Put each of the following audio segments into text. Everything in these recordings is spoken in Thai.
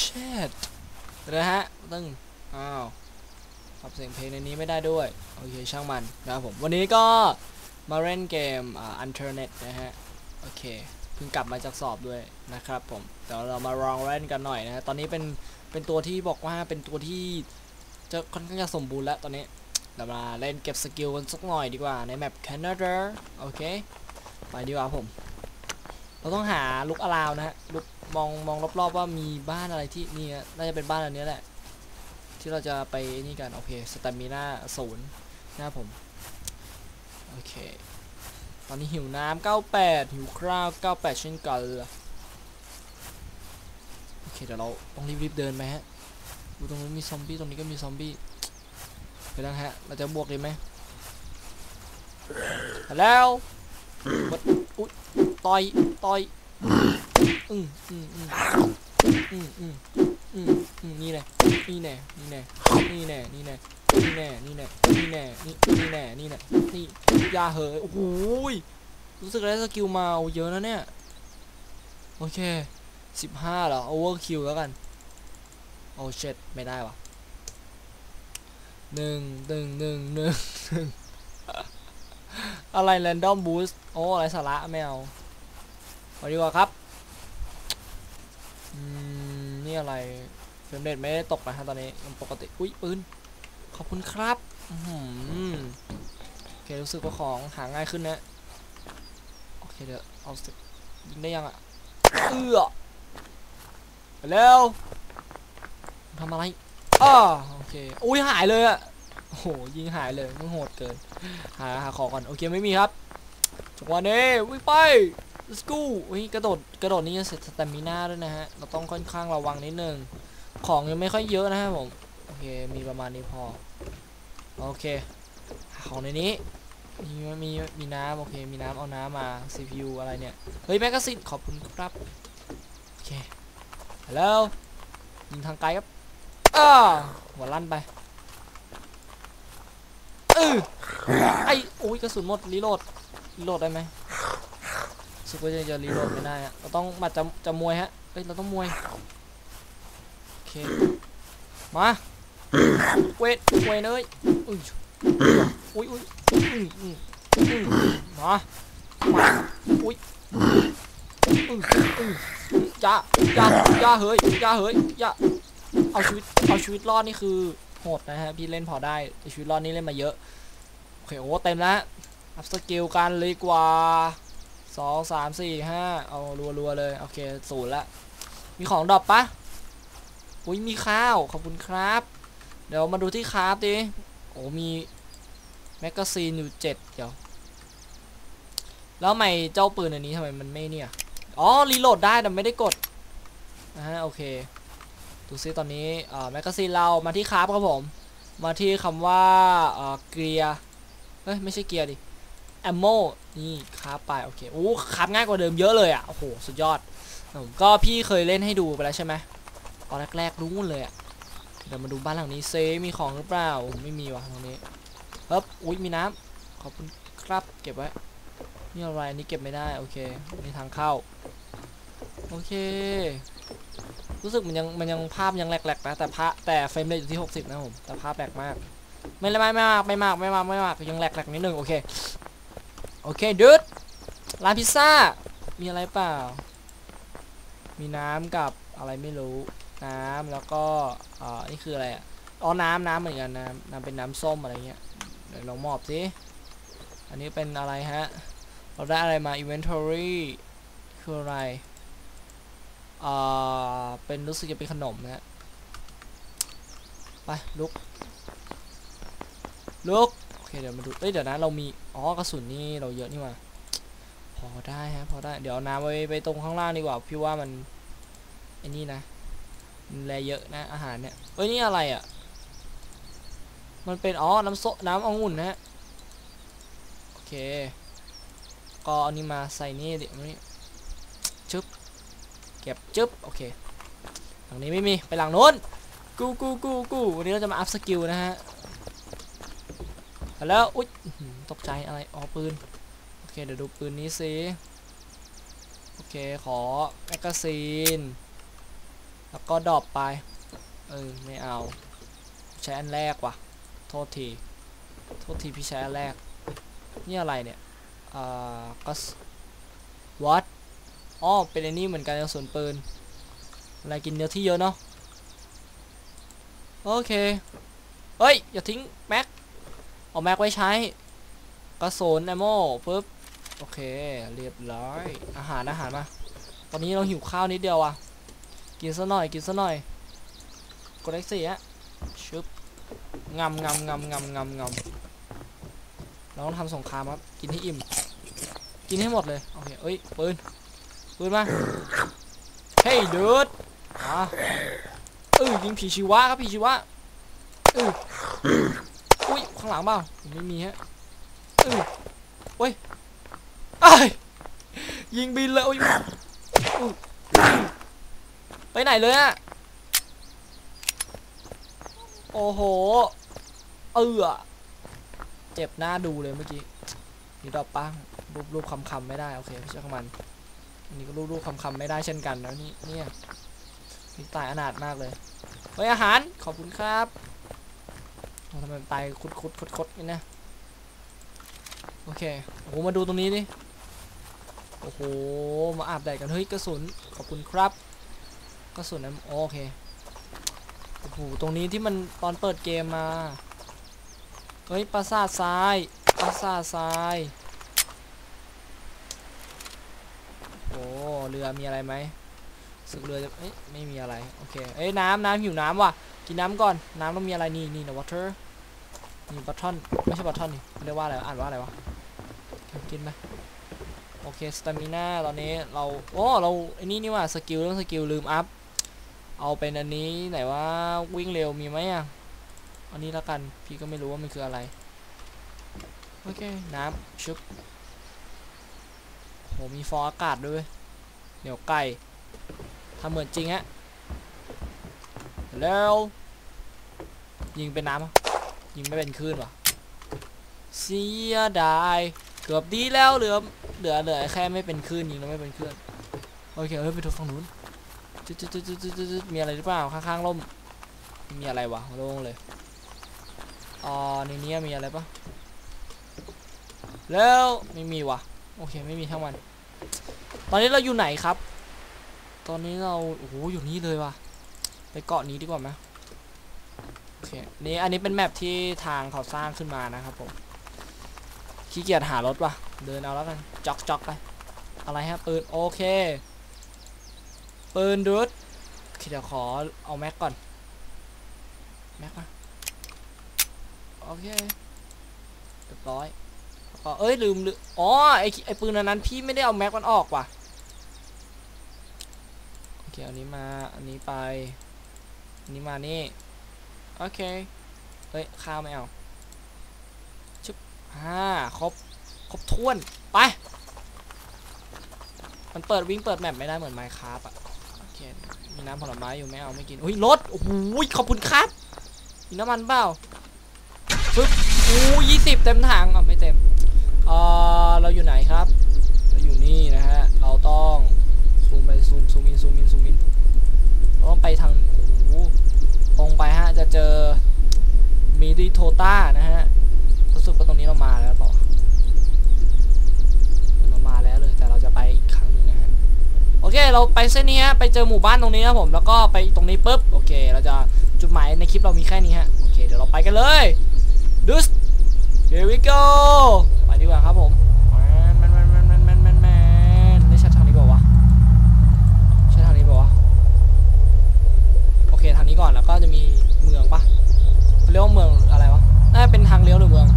shit นะฮะตึ้งอ้าวปรับเสียงเพลงในนี้ไม่ได้ด้วย โอเค ช่างมันนะครับผม วันนี้ก็มาเล่นเกมอ่า Internet นะฮะ โอเค เพิ่งกลับมาจากสอบด้วยนะครับผมเดี๋ยวเรามาลองเล่นกันหน่อยนะฮะ ตอนนี้เป็น เป็นตัวที่บอกว่าเป็นตัวที่จะค่อนข้างจะสมบูรณ์แล้วตอนนี้เรามาเล่นเก็บสกิลกันสักหน่อยดีกว่าในแมป Canada โอเค ไปดีกว่าผม เราต้องหาลุกอาราวนะฮะลุกมองมองรอบๆว่ามีบ้านอะไรที่นี่น่าจะเป็นบ้านอันนี้แหละ ที่เราจะไปนี่กันโอเคสตามิน่าศูนย์นะครับผมโอเคตอนนี้หิวน้ำ98 หิวข้าว98 เช่นกันโอเคเดี๋ยวเราต้องรีบๆเดินไปฮะดูตรงนู้นมีซอมบี้ตรงนี้ก็มีซอมบี้ไปแล้วฮะเราจะบวกดีไหมแล้ว ต่อยต่อยอืมอืมอืมอืมอืมอืมอืมนี่แหลนี่แน่นี่แน่นี่แน่นี่แน่นี่แน่นี่แน่นี่แน่นี่แน่นี่แน่นี่ยาเหยโอ้โหรู้สึกได้สกิลมาเยอะนะเนี่ย โอเคสิบห้าเหรอโอเวอร์คิวแล้วกันโอเช็ดไม่ได้วะหนึ่งหนึ่งหนึ่งหนึ่งอะไรแรนดอมบูสต์โอ้อะไรสาระไม่เอา ไปดีกว่าครับอืมนี่อะไรเฟรมเรทไม่ได้ตกนะฮะตอนนี้ยังปกติ อุ้ยปืน ขอบคุณครับอื้อหือโอเครู้สึกว่าของหาง่ายขึ้นนะ โอเคเดี๋ยวเอาสิยิงได้ยังอะ เอื้อไปแล้วทำอะไรอ้าโอเค อุ้ยหายเลยอะโอ้โหยิงหายเลยมันโหดเกิน หาหาของก่อน โอเคไม่มีครับจังหวะนี้วิ่งไป let's go อุ้ยกระโดดกระโดดนี่จะเสร็จสเตมิน่าด้วยนะฮะ เราต้องค่อนข้างระวังนิดนึง ของยังไม่ค่อยเยอะนะครับผม โอเค มีประมาณนี้พอ โอเค ของในนี้ มีมีมีน้ำโอเค มีน้ำเอาน้ำมา CPU อะไรเนี่ย เฮ้ยแมกกาซีนขอบคุณครับ โอเคแล้วยิงทางไกลครับอ้าหัวลั่นไปเออไอโอ้ยกระสุนหมดรีโหลดรีโหลดได้ไหม สึกว่าจะจะรีโหลดไม่ได้อะเราต้องมาจะจะมวยฮะเฮ้ยเราต้องมวยโอเคมาเวทเวทเลยอุ้ยอุ้ยอุ้ยอุ้ยอุ้ยมามาอุ้ยอุ้ยอุ้ยอย่าอย่าเฮ้ยอย่าเฮ้ยอย่าเอาชีวิตเอาชีวิตรอดนี่คือโหดนะฮะพี่เล่นพอได้ชีวิตรอดนี่เล่นมาเยอะโอเคโอ้เต็มแล้วอัพสกิลกันเลยกว่า สองสามสี่ห้าเอารัวๆเลย โอเคศูนย์ละมีของดรอปปะอุ้ยมีข้าว ขอบคุณครับ เดี๋ยวมาดูที่คราฟดิโอ้มีแมกกาซีนอยู่เจ็ดเดี๋ยว แล้วทำไมเจ้าปืนอันนี้ทำไมมันไม่เนี่ย อ๋อ รีโหลดได้แต่ไม่ได้กดนะฮะโอเค ดูซิตอนนี้แมกกาซีนเรามาที่คราฟครับผม มาที่คำว่าอ่าเกียร์เฮ้ย ไม่ใช่เกียร์ดิ แอมโมนี่คราฟไปโอเคโอ้คราฟง่ายกว่าเดิมเยอะเลยอะโอ้โหสุดยอดผมก็พี่เคยเล่นให้ดูไปแล้วใช่ไหมตอนแรกๆรู้เลยอะเดี๋ยวมาดูบ้านหลังนี้เซมีของหรือเปล่าไม่มีว่ะตรงนี้เฮ้ยอุ้ยมีน้ำขอบคุณครับเก็บไว้นี่อะไรนี่เก็บไม่ได้โอเคนี่ทางเข้าโอเค รู้สึกมันยังมันยังภาพยังแหลกๆนะแต่ภาพแต่เฟรมเรทอยู่ที่ 60 นะผมแต่ภาพแหลกมาก ไม่ไม่ไม่มากไม่มากไม่มากไม่มากยังแหลกๆนิดนึงโอเค โอเคดูดร้านพิซซ่า มีอะไรเปล่า มีน้ำกับอะไรไม่รู้ น้ำแล้วก็อ่านี่คืออะไรอะอ๋อน้ำน้ำเหมือนกันน้ำน้ำเป็นน้ำส้มอะไรเงี้ยเดี๋ยวลองมอบสิ อันนี้เป็นอะไรฮะ เราได้อะไรมา inventory คืออะไรอ่าเป็นรู้สึกจะเป็นขนมนะฮะไปลุกลุกโอเคเดี๋ยวมาดูเอ้ยเดี๋ยวนะเรามี อ๋อกระสุนนี่เราเยอะนี่ว่าพอได้ฮะพอได้เดี๋ยวน้ำไว้ไปตรงข้างล่างดีกว่าพี่ว่ามันไอ้นี่นะมันแลเยอะนะอาหารเนี่ยเอ้ยนี่อะไรอะ่ะ มันเป็นอ๋อน้ำโซน้ำองุ่นนะฮะโอเคก็อานี่มาใส่นี่ดินี่จึ๊บเก็บจึ๊บโอเคหลังนี้ไม่มีไปหลังโน้นกูกูกูกูวันนี้เราจะมาอัพสกิลนะฮะแล้วอุ๊ย ตกใจอะไร อ๋อ ปืน โอเค เดี๋ยวดูปืนนี้สิ โอเค ขอแมกกาซีน แล้วก็ดรอปไป เออ ไม่เอา ใช้อันแรกว่ะ โทษที โทษทีพี่ใช้อันแรก นี่อะไรเนี่ย อ่า ก็ส what อ๋อ เป็นไอันนี้เหมือนกันกระสุนปืน อะไรกินเนื้อที่เยอะเนาะ โอเค เฮ้ย อย่าทิ้งแม็ก เอาแม็กไว้ใช้ กระสุนแอมโม่ปึ๊บโอเค เรียบร้อย อาหารอาหารมา ตอนนี้เราหิวข้าวนิดเดียวอะกินซะหน่อยกินซะหน่อย กดเลขสี่ฮะชึบงำงำงำงำงำงำเราต้องทำสงครามครับ กินให้อิ่ม กินให้หมดเลย โอเค เอ้ย ปืน ปืนมา เฮ้ยดูดอะเออยิงผีชีวะครับผีชีวะเอออุ้ย ข้างหลังเปล่า ไม่มีฮะ โอ้ยไอ้ายยิงบินเลยโอ้ยไปไหนเลยอะโอ้โห เออเจ็บหน้าดูเลยเมื่อกี้นี่ดอกปังรูปรูปคำคำไม่ได้ โอเคไม่ใช่ของมันนนี้ก็รูปรูปคำคำไม่ได้เช่นกันแล้วนี่เนี่ยนี่ตายอนาถมากเลยเฮ้ยอาหารขอบคุณครับทำไมตายคุดคุดคุดคุดนี่นะ โอเคโอ้โหมาดูตรงนี้ดิโอ้โหมาอาบแดดกันเฮ้ยกระสุนขอบคุณครับกระสุนนั้นโอเคโอ้โหตรงนี้ที่มันตอนเปิดเกมมาเฮ้ยปราสาททรายปราสาททรายโอ้เรือมีอะไรไหมสึกเรือจะเอ้ยไม่มีอะไรโอเคเอ้ยน้ำน้ำหิวน้ำว่ะกินน้ำก่อนน้ำต้องมีอะไรนี่นี่นะ water นี่บัตทอนไม่ใช่บัตทอนนี่เขาเรียกว่าอะไรอ่านว่าอะไรวะ กินไหมโอเคสตามิน่าตอนนี้เราโอ้เราไอ้นี่นี่ว่าสกิลเรื่องสกิลลืมอัพเอาเป็นอันนี้ไหนว่าวิ่งเร็วมีไหมอะอันนี้แล้วกันพี่ก็ไม่รู้ว่ามันคืออะไรโอเคน้ำชุบโหมีฟองอากาศด้วยเหนียวไก่ทำเหมือนจริงฮะแล้วยิงเป็นน้ำยิงไม่เป็นคลื่นว่ะเสียดาย เกือบดีแล้วเหลือเหลือเหลือแค่ไม่เป็นคลื่นยิงแล้วไม่เป็นคลื่นโอเคเฮ้ยไปทุบฝั่งนู้นจุดจุดจุดจุดจุดจุดมีอะไรหรือเปล่าข้างๆร่มมีอะไรวะโล่งเลยอ๋อในนี้มีอะไรปะแล้วไม่มีวะโอเคไม่มีทั้งวัน ตอนนี้เราอยู่ไหนครับ ตอนนี้เราโอ้โหอยู่นี่เลยวะไปเกาะนี้ดีกว่าไหมโอเคนี่อันนี้เป็นแมปที่ทางเขาสร้างขึ้นมานะครับผม ขี้เกียจหารถว่ะ เดินเอาแล้วกันจอกจอกไป อะไรฮะปืนโอเค ปืนดูดเคเดี๋ยวขอเอาแม็กก่อน แม็กมาโอเคเรียบร้อยแล้วก็เอ้ยลืมลืมอ๋อไอไอปืนอันนั้นพี่ไม่ได้เอาแม็กมันออกว่ะโอเคอันนี้มาอันนี้ไปอันนี้มานี่โอเคเฮ้ยข้าวไม่เอา อ่าครบครบถ้วนไป มันเปิดวิ่งเปิดแมปไม่ได้เหมือนไมค์ครับอะโอเคมีน้ำผลไม้อยู่ไม่เอาไม่กินอุ้ยรถโอ้โหขอบคุณครับมีน้ำมันเปล่าปึ๊บโอ้ยี่สิบเต็มถังอะไม่เต็มเอ่อเราอยู่ไหนครับ เราอยู่นี่นะฮะเราต้องซูมไปซูมซูมอินซูมอินซูมอินเราต้องไปทางโอ้โหตรงไปฮะจะเจอมีดิโทต้านะฮะ รู้สึกว่าตรงนี้เรามาแล้วเปล่าเรามาแล้วเลยแต่เราจะไปอีกครั้งหนึงนะฮะโอเค เราไปเส้นนี้ฮะไปเจอหมู่บ้านตรงนี้นะผมแล้วก็ไปตรงนี้ปุ๊บโอเค เราจะจุดหมายในคลิปเรามีแค่นี้ฮะโอเคเดี๋ยวเราไปกันเลยดูส here we go ไปดีกว่าครับผมแมนแมนแมนแมนแมนแมนแมนไม่ใช่ทางนี้เปล่าใช่ทางนี้เปล่าโอเคทางนี้ก่อนแล้วก็จะมีเมืองปะเรียกว่าเมืองอะไรวะน่าจะเป็นทางเลี้ยวหรือเมือง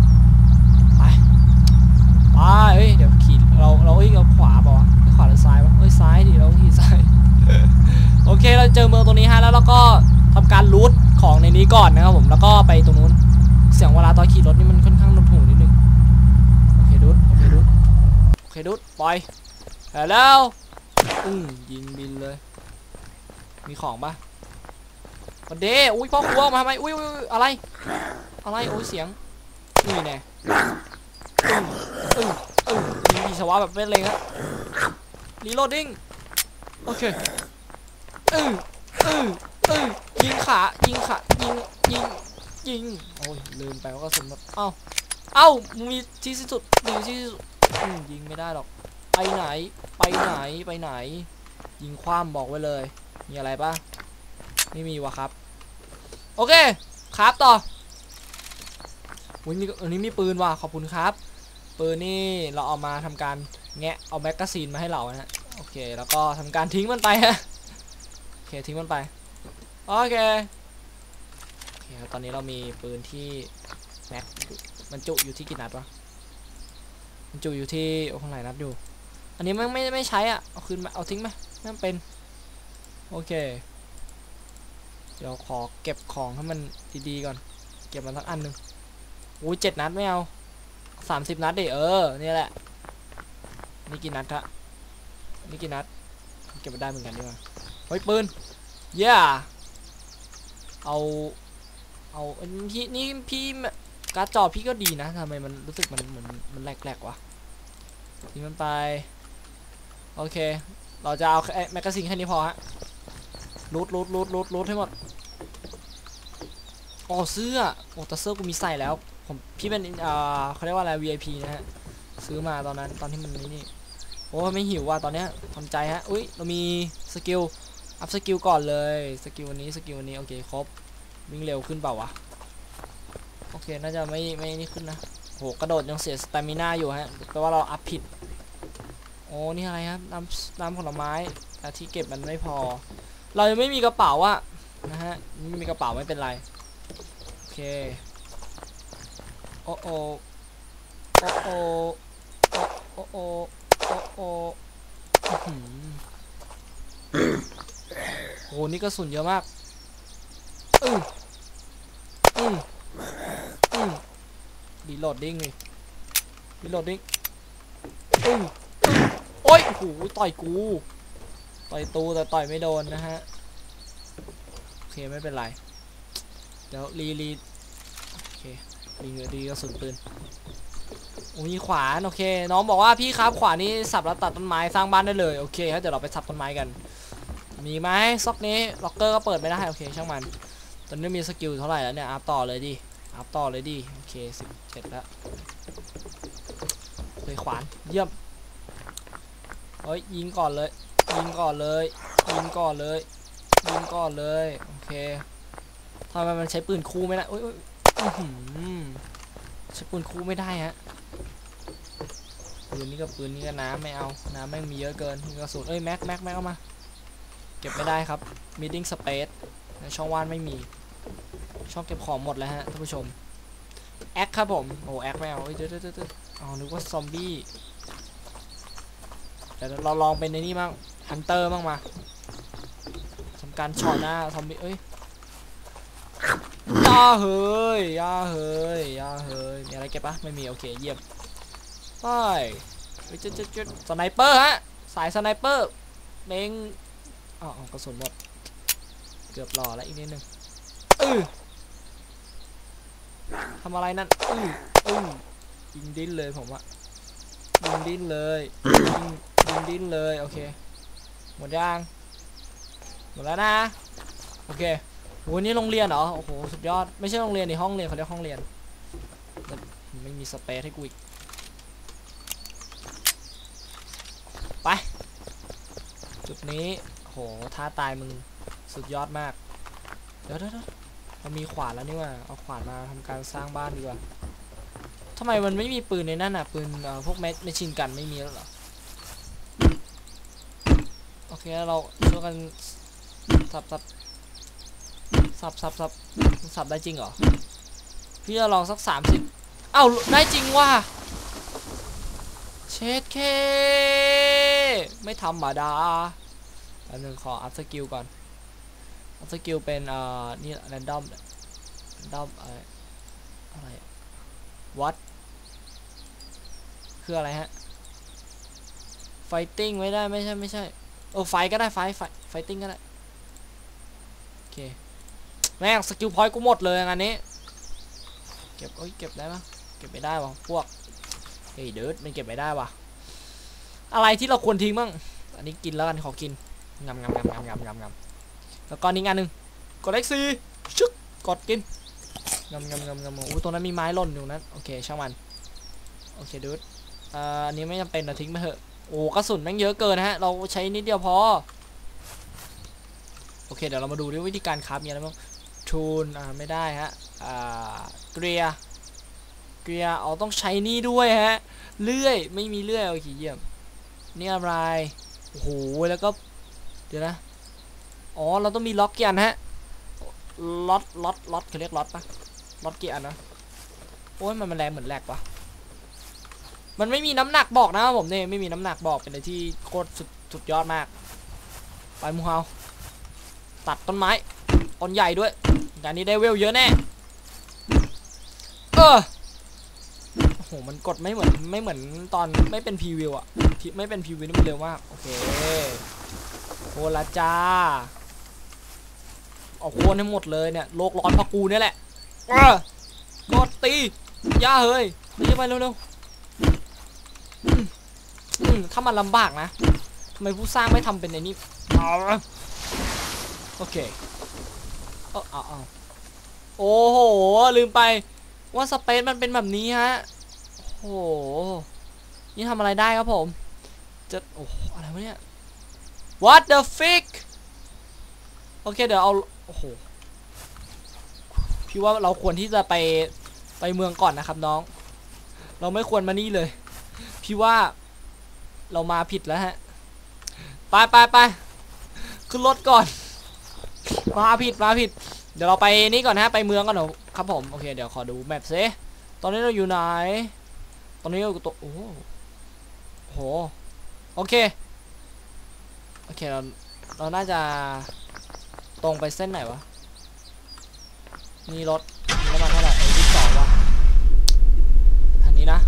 ไปเฮ้ย เดี๋ยวขี่เราเราเอ้ยเราขวาป่าวะขวาหรือซ้ายวะเอ้ยซ้ายดิเราขี่ซ้าย โอเค เราเจอเมืองตรงนี้ฮะ แล้วเราก็ทำการรูทของในนี้ก่อนนะครับผม แล้วก็ไปตรงนู้น เสียงเวลาตอนขี่รถนี่มันค่อนข้างนดหูนิดนึง โอเคดูดโอเคดูดโอเคดูดปล่อยแล้วอืมยิงบินเลย มีของปะวันเดอุ้ยพ่อครัวมาทำไม อุ้ยอุ้ยอุ้ยอะไร อะไร โอ้ยเสียงนี่แน่ อึ้งอึ้งอึ้งยิงผีชาวะแบบเป็นเลยฮะรีโหลดดิ้งโอเคอึ้งเออเออยิงขายิงขายิงยิงยิงโอ้ยลืมไปว่ากระสุนหมดเอ้าเอ้ามึงมีที่สุดมีที่สุดอืมยิงไม่ได้หรอกไปไหนไปไหนไปไหน ยิงคว้ามบอกไว้เลย มีอะไรปะไม่มีวะครับ โอเคครับต่อ วันนี้อันนี้มีปืนว่ะขอบคุณครับ ปืนนี่เราเอามาทำการแงะเอาแมกกาซีนมาให้เรานะฮะโอเค แล้วก็ทำการทิ้งมันไปฮะโอเคทิ้งมันไปโอเคโอเคครับตอนนี้เรามีปืนที่แม็กมันจุอยู่ที่กี่นัดวะมันจุอยู่ที่โอ้ข้างไหนนัดอยู่ อันนี้ไม่ไม่ไม่ใช้อะเอาคืนมาเอาทิ้งไหมไม่เป็นโอเคเดี๋ยวขอเก็บของให้มันดีๆก่อน เก็บมันสักอันหนึ่ง อุ้ยเจ็ดนัดไม่เอาสามสิบนัดดิเออนี่แหละ นี่กี่นัดฮะนี่กี่นัด เก็บมาได้เหมือนกันดีกว่าเฮ้ยปืนเย่เอาเอาพี่นี่พี่การ์ดจอพี่ก็ดีนะทำไมมันรู้สึกมันเหมือนมันแหลกๆวะทิ้งมันไปโอเค เราจะเอาแมกกาซีนแค่นี้พอฮะรูดรูดรูดรูดรูดให้หมดอ๋อเสื้อโอ้แต่เสื้อกูมีใส่แล้ว ผมพี่เป็นอ่าเขาเรียกว่าอะไร VIP นะฮะซื้อมาตอนนั้นตอนที่มันนี่นี่โอ้ไม่หิวว่ะตอนเนี้ยทำใจฮะอุ้ยเรามีสกิลอัพสกิลก่อนเลยสกิลวันนี้สกิลวันนี้โอเคครบวิ่งเร็วขึ้นเปล่าวะโอเคน่าจะไม่ไม่นี่ขึ้นนะโหกระโดดยังเสียสตามิน่าอยู่ฮะแปลว่าเราอัพผิดโอ้นี่อะไรครับน้ำน้ำผลไม้แต่ที่เก็บมันไม่พอ เรายังไม่มีกระเป๋าอะนะฮะไม่มีกระเป๋าไม่เป็นไรโอเค โอโอโอโอโอโอโอโอ้อื้อหือโหนี่กระสุนเยอะมากอืมอืมอืมดีโหลดดิ้งเลยดีโหลดดิ้งอืมอืมโอ้ยโอ้โหต่อยกูต่อยตูแต่ต่อยไม่โดนนะฮะโอเคไม่เป็นไรเดี๋ยวรีรี เครีรีกระสุนปืนโอ้มีขวานโอเค น้องบอกว่าพี่ครับขวานนี้สับแล้วตัดต้นไม้สร้างบ้านได้เลยโอเคครับเดี๋ยวเราไปสับต้นไม้กัน มีไหมซอกนี้ล็อกเกอร์ก็เปิดไม่ได้โอเคช่างมัน ตอนนี้มีสกิลเท่าไหร่แล้วเนี่ยอัพต่อเลยดิอัพต่อเลยดิโอเคสิบเจ็ดแล้วเลยขวานเยี่ยมเฮ้ยยิงก่อนเลยยิงก่อนเลยยิงก่อนเลยยิงก่อนเลยโอเคทำไมมันใช้ปืนคู่ไม่ได้โอ้ย ใช้ปืนคู่ไม่ได้ฮะปืนนี้กับปืนนี้ก็น้ำไม่เอาน้ำไม่งมีเยอะเกินมีกระสุนเอ้ยแม็กแม็กแม็กเอามา เก็บไม่ได้ครับ meeting space ในช่องว่างไม่มี ช่องเก็บของหมดแล้วฮะท่านผู้ชมแอคครับผมโอ้แอคไม่เอาเอ้ยเดี๋ยวเดี๋ยวเดี๋ยวอ๋อนึกว่าซอมบี้เดี๋ยวเราลองเป็นในนี่บ้างฮันเตอร์บ้างมาทำการช็อตหน้าซอมบี้เอ้ย เฮ้ยย่าเฮ้ยย่าเฮ้ยมีอะไรเก็บปะไม่มีโอเคเยี่ยมไปจุดจุดจุดสไนเปอร์ฮะสายสไนเปอร์เล็งอ๋อกระสุนหมดเกือบหล่อแล้วอีกนิดนึงอือทำอะไรนั่นอืออือยิงดิ้นเลยผมอะยิงดิ้นเลยยิงยิงดิ้นเลยโอเคหมดยังหมดแล้วนะโอเค โหนี่โรงเรียนเหรอ โอ้โห สุดยอด ไม่ใช่โรงเรียนในห้องเรียนเขาเรียกห้องเรียน ไม่มีสเปซให้กูอีก ไป จุดนี้ โห ท่าตายมึง สุดยอดมาก เดี๋ยวเดี๋ยวเรามีขวานแล้วนี่ว่า เอาขวานมาทำการสร้างบ้านดีกว่าทำไมมันไม่มีปืนในนั่นอะ ปืนเอ่อพวกแมชแมชชินกันไม่มีแล้วเหรอ โอเค เราช่วยกันสับสับ สับสับสับสับได้จริงเหรอ พี่จะลองสักสามสิบเอ้าได้จริงว่ะเชดเค ไม่ธรรมดาอันหนึ่งขออัพสกิลก่อนอัพสกิลเป็นเอ่อนี่แรนดอมแรนดอมอะไรอะไรวัดคืออะไรฮะไฟติ้งไม่ได้ไม่ใช่ไม่ใช่เออไฟก็ได้ไฟไฟไฟติ้งก็ได้โอเค แม่งสกิลพอยต์กูหมดเลยงานนี้ เก็บเอ้ยเก็บได้ปะเก็บไม่ได้วะพวกเฮ้ยเดิร์ดมันเก็บไม่ได้วะอะไรที่เราควรทิ้งบ้างอันนี้กินแล้วกันขอกินงำงำงำงำงำงำงำแล้วก็นี่งานหนึ่งกดเลขสี่ชึกกดกินงำงำงำงำอู้ตรงนั้นมีไม้หล่นอยู่นั้นโอเคช่างมันโอเคดูดอ่าอันนี้ไม่จำเป็นนะทิ้งไปเถอะโอ้กระสุนแม่งเยอะเกินนะฮะเราใช้นิดเดียวพอโอเคเดี๋ยวเรามาดูดิวิธีการคราฟมีอะไรบ้าง ทูนอ่าไม่ได้ฮะอ่าเกลียเกลียเอาต้องใช้นี่ด้วยฮะเลื่อยไม่มีเลื่อยโอเคเยี่ยมนี่อะไรโอ้โหแล้วก็เดี๋ยวนะอ๋อเราต้องมีล็อกกี่อันฮะล็อตล็อตล็อตเขาเรียกล็อตปะล็อตกี่อันนะโอ้ยมันมันแรงเหมือนแหลกปะมันไม่มีน้ำหนักบอกนะผมเนี่ยไม่มีน้ำหนักบอกเป็นอะไรที่โคตรสุดสุดยอดมาก ไปมูเฮาตัดต้นไม้ต้นใหญ่ด้วย งานนี้ได้เวลเยอะแน่ เออโอ้โห มันกดไม่เหมือนไม่เหมือนตอนไม่เป็นพรีวิวอะไม่เป็นพรีวิวนี่มันเร็วมาก โอเคโคละจ้าเอาโคนให้หมดเลยเนี่ยโลกร้อนพะกูเนี่ยแหละเออกดตีย่าเฮ้ยตีไปเร็วๆถ้ามันลำบากนะทำไมผู้สร้างไม่ทำเป็นไอ้นี่โอเค เอาเอาเอาโอ้โห ลืมไปว่าสเปซมันเป็นแบบนี้ฮะ โอ้โห นี่ทำอะไรได้ครับผม จะโอ้โหอะไรวะเนี่ย What the fuck โอเคเดี๋ยวเอา โอ้โห พี่ว่าเราควรที่จะไปไปเมืองก่อนนะครับน้อง เราไม่ควรมานี่เลย พี่ว่าเรามาผิดแล้วฮะ ไปไปไปขึ้นรถก่อน มาผิดมาผิด เดี๋ยวเราไปนี่ก่อนฮะ ไปเมืองก่อนเหรอครับผม โอเค เดี๋ยวขอดูแมปซิตอนนี้เราอยู่ไหน ตอนนี้เราอยู่ตัว โอ้โห โอเค โอเค เรา เราน่าจะตรงไปเส้นไหนวะ มีรถ มีน้ำมันเท่าไหร่ไอ้ยี่สองวะทางนี้นะ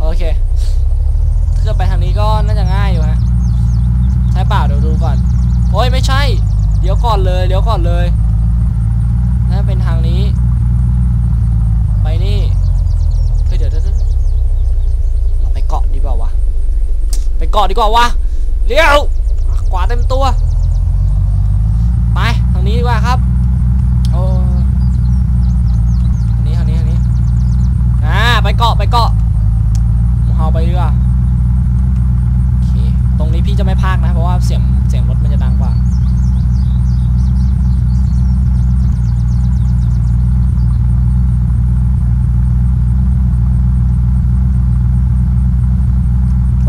โอเคถ้าเกิดไปทางนี้ก็น่าจะง่ายอยู่ฮะ ใช่เปล่าเดี๋ยวดูก่อน โอ้ยไม่ใช่ เดี๋ยวก่อนเลยเดี๋ยวก่อนเลยน่าเป็นทางนี้ ไปนี่เฮ้ยเดี๋ยวเดี๋ยวเดี๋ยวเราไปเกาะดีกว่าวะไปเกาะดีกว่าวะเลี้ยวขวาเต็มตัว ไปทางนี้ดีกว่าครับโอ้ทางนี้ทางนี้ทางนี้อ่าไปเกาะไปเกาะหมูเฮาไปดีกว่าโอเคตรงนี้พี่จะไม่พากนะเพราะว่าเสียงเสียงรถมันจะดังกว่า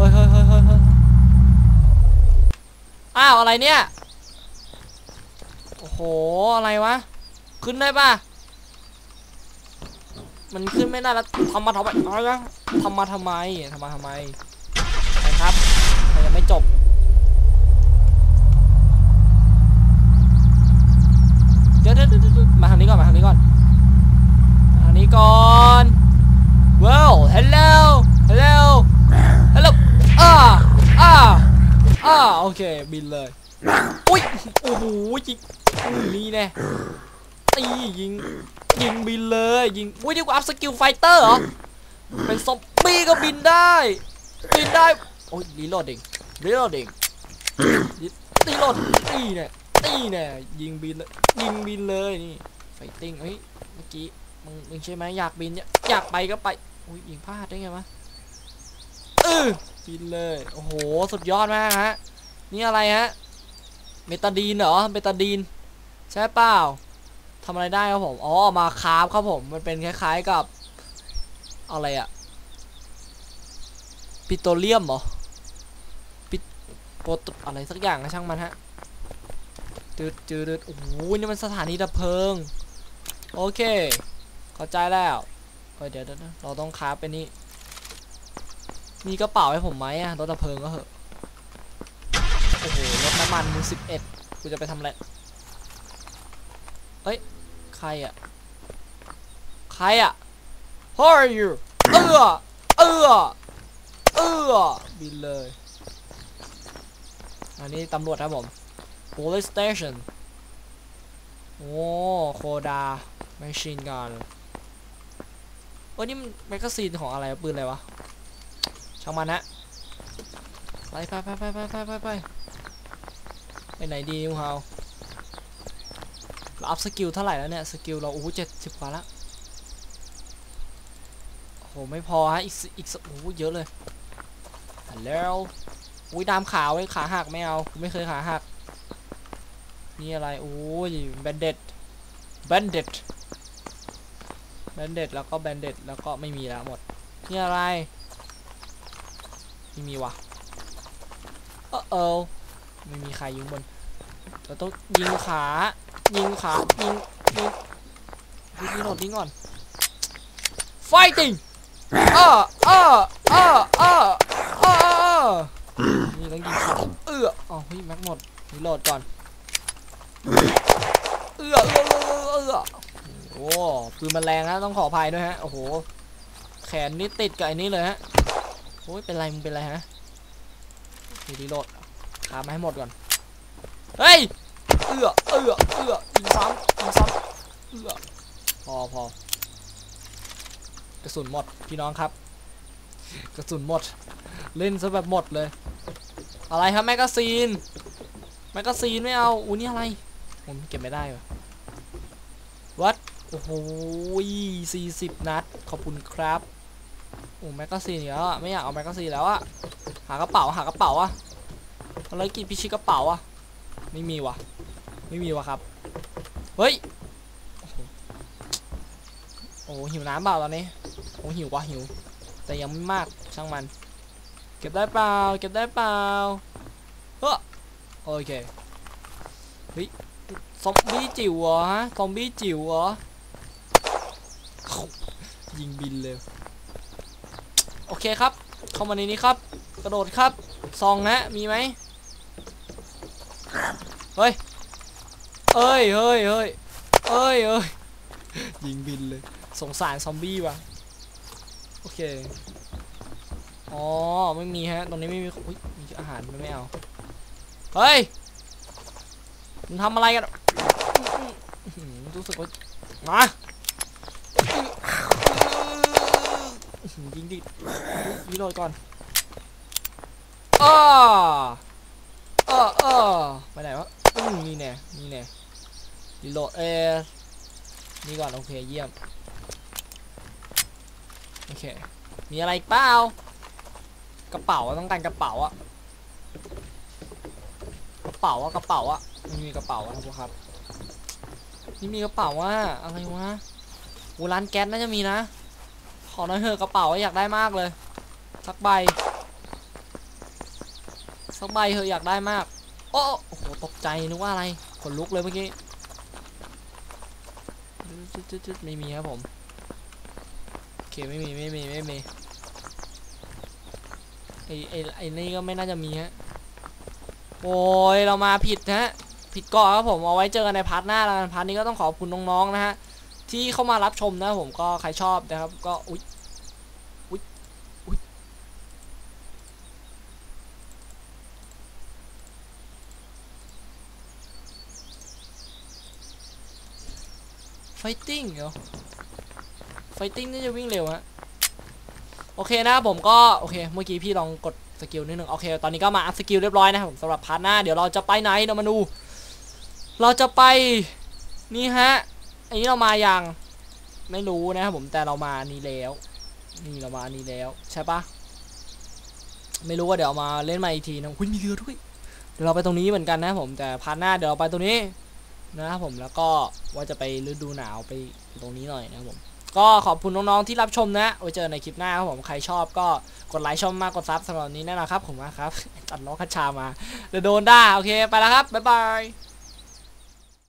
ฮ้ยเฮ้ยเฮ้ยเฮ้ยอ้าวอะไรเนี่ย โอ้โห อะไรวะ ขึ้นได้ป่ะ มันขึ้นไม่ได้แล้วทำมาทำไมทำมาทำไมทำมาทำไมนะครับแต่ยังไม่จบ เดี๋ยวเดี๋ยวเดี๋ยวเดี๋ยวมาทางนี้ก่อน มาทางนี้ก่อนมาทางนี้ก่อนว้าว hello hello hello อ่าอ่า อ่าโอ เคบินเลยอุ้ยโอ้โหยิงอุ้ยนี่แน่ตียิงยิงบินเลยยิงอุ้ยนี่กูอัพสกิลไฟเตอร์เหรอเป็นซอมบี้ก็บินได้บินได้โอ้ยรีโหลดเองรีโหลดเองรีโหลดตีเนี่ยตีเนี่ยยิงบินเลยยิงบินเลยนี่ไฟติ้งเฮ้ยเมื่อกี้มึงมึงใช่ไหมอยากบินเนี่ยอยากไปก็ไปอุ้ยยิงพลาดได้ไงวะเออบินเลยโอ้โหสุดยอดมากฮะ นี่อะไรฮะ เมตาดีนเหรอ เมตาดีน ใช่เปล่าทำอะไรได้ครับผม อ๋อมาคราฟครับผม มันเป็นคล้ายๆกับ อะไรอะปิโตรเลียมเหรอ ปิโปรตอะไรสักอย่างนะช่างมันฮะจืดจืดโอ้โหนี่มันสถานีดับเพลิง โอเค เข้าใจแล้วเดี๋ยวเดี๋ยวเราต้องคราฟไปนี่ มีกระเป๋าให้ผมไหมอะรถดับเพลิงก็เหอะ โอ้โหรถน้ำมันมือสิบเอ็ดกูจะไปทำอะไร เอ้ย ใครอะใครอะ Who are you เออเออเออบินเลย อันนี้ตำรวจครับผม police station โอ้โคดา machine gun โอ้นี่มันแมกกาซีนของอะไรปืนอะไรวะช่างมันฮะไปไปไปไปไปไปไป ไปไหนดีมูเฮาเราอัพสกิลเท่าไหร่แล้วเนี่ย สกิลเราโอ้โหเจ็ดสิบกว่าละโอ้โหไม่พอฮะ อีกอีกโอ้โหเยอะเลยฮัลโหลอุ้ยดามขาวไว้ขาหักไม่เอาไม่เคยขาหักนี่อะไรโอ้ยแบนเด็ดแบนเด็ดแบนเด็ดแล้วก็แบนเด็ดแล้วก็ไม่มีแล้วหมดนี่อะไรไม่มีวะเออเออ ไม่มีใครยิงบนเราต้องยิงขายิงขายิงยิงยิงหนดยิงก่อน fighting เออเออเออเออเออเอนี่ต้องยิงขาเอออ๋อเฮ้ยแม็กหมดรีโหลดก่อนเออเออเออเออเอโอ้ปืนมันแรงนะต้องขออภัยด้วยฮะโอ้โหแขนนี่ติดกับไอ้นี้เลยฮะโอ้ยเป็นไรมึงเป็นไรฮะนี่รีโหลด ขามาให้หมดก่อน เฮ้ย เอือเอือเอือยิงซ้ำยิงซ้ำเอือพอพอกระสุนหมด พี่น้องครับ กระสุนหมด เล่นซะแบบหมดเลย อะไรครับแมกกาซีน แมกกาซีนไม่เอาอู้นี่อะไร ผมเก็บไม่ได้วะวัด โอ้โหสี่สิบนัด ขอบคุณครับโอ้แมกกาซีนอีกแล้วอะไม่อยากเอาแมกกาซีนแล้วอะหากระเป๋าหากระเป๋าอะ อะไรกินพิชิตกระเป๋าอะไม่มีวะไม่มีวะครับ เฮ้ย โอ้โหหิวน้ำเปล่าตอนนี้โอ้หิววะหิว แต่ยังไม่มากช่างมัน เก็บได้เปล่า เก็บได้เปล่าเฮ้อโอเคเฮ้ยซอมบี้จิ๋วเหรอฮะซอมบี้จิ๋วเหรอยิงบินเลยโอเคครับ เข้ามาในนี้ครับ กระโดดครับซองฮะมีไหม เฮ้ยเอ้ยเฮ้ยเฮ้ยเอ้ยเอ้ยยิงบินเลยสงสารซอมบี้ว่ะโอเคอ๋อไม่มีฮะตรงนี้ไม่มีอุ๊ยมีอาหารไม่เอาเฮ้ยมึงทำอะไรกันอื้อหือรู้สึกว่ามายิงดิยิงโดนก่อนอ้าอ้าอ้าไปไหนวะ อืมนี่แน่นี่แน่รีโหลดเออนี่ก่อนโอเคเยี่ยมโอเคมีอะไรเปล่ากระเป๋าต้องการกระเป๋าอะกระเป๋าอะกระเป๋าอะไม่มีกระเป๋าอะครับครับนี่มีกระเป๋าว่าอะไรวะโอ้ร้านแก๊สน่าจะมีนะ ขอหน่อยเถอะกระเป๋าอยากได้มากเลย สักใบ สักใบเถอะอยากได้มาก โอ้โหตกใจนึกว่าอะไรขนลุกเลยเมื่อกี้จุดๆไม่มีครับผมโอเคไม่มีไม่มีไม่มีไอไอไอนี่ก็ไม่น่าจะมีฮะโอ้ยเรามาผิดฮะผิดกาะครับผมเอาไว้เจอกันในพาร์ทหน้าแล้วกันพาร์ทนี้ก็ต้องขอบคุณน้องๆนะฮะที่เข้ามารับชมนะผมก็ใครชอบนะครับก็อุ๊ยอุ๊ยอุ๊ย ไฟติ้งเหรอไฟติ้งนี่จะวิ่งเร็วฮะโอเคนะผมก็โอเคเมื่อกี้พี่ลองกดสกิลนิดหนึ่งโอเคตอนนี้ก็มาอัพสกิลเรียบร้อยนะครับผมสำหรับพาร์ทหน้าเดี๋ยวเราจะไปไหนเดี๋ยวมาดู เราจะไปนี่ฮะอันนี้เรามาอย่างไม่รู้นะครับผมแต่เรามานี่แล้ว นี่เรามานี่แล้วใช่ปะไม่รู้ว่าเดี๋ยวมาเล่นใหม่อีกทีนะคุณมีเรือด้วยเดี๋ยวเราไปตรงนี้เหมือนกันนะผมแต่พาร์ทหน้าเดี๋ยวเราไปตรงนี้ นะครับผมแล้วก็ว่าจะไปฤดูหนาวไปตรงนี้หน่อยนะครับผมก็ขอบคุณน้องๆที่รับชมนะไว้เจอในคลิปหน้าครับผมใครชอบก็กดไลค์ชมมากกดซับสำหรับนี้แน่นอนครับผมมาครับตัดล้อกคัชชามาเดี๋ยวโดนด่าโอเคไปแล้วครับบ๊ายบาย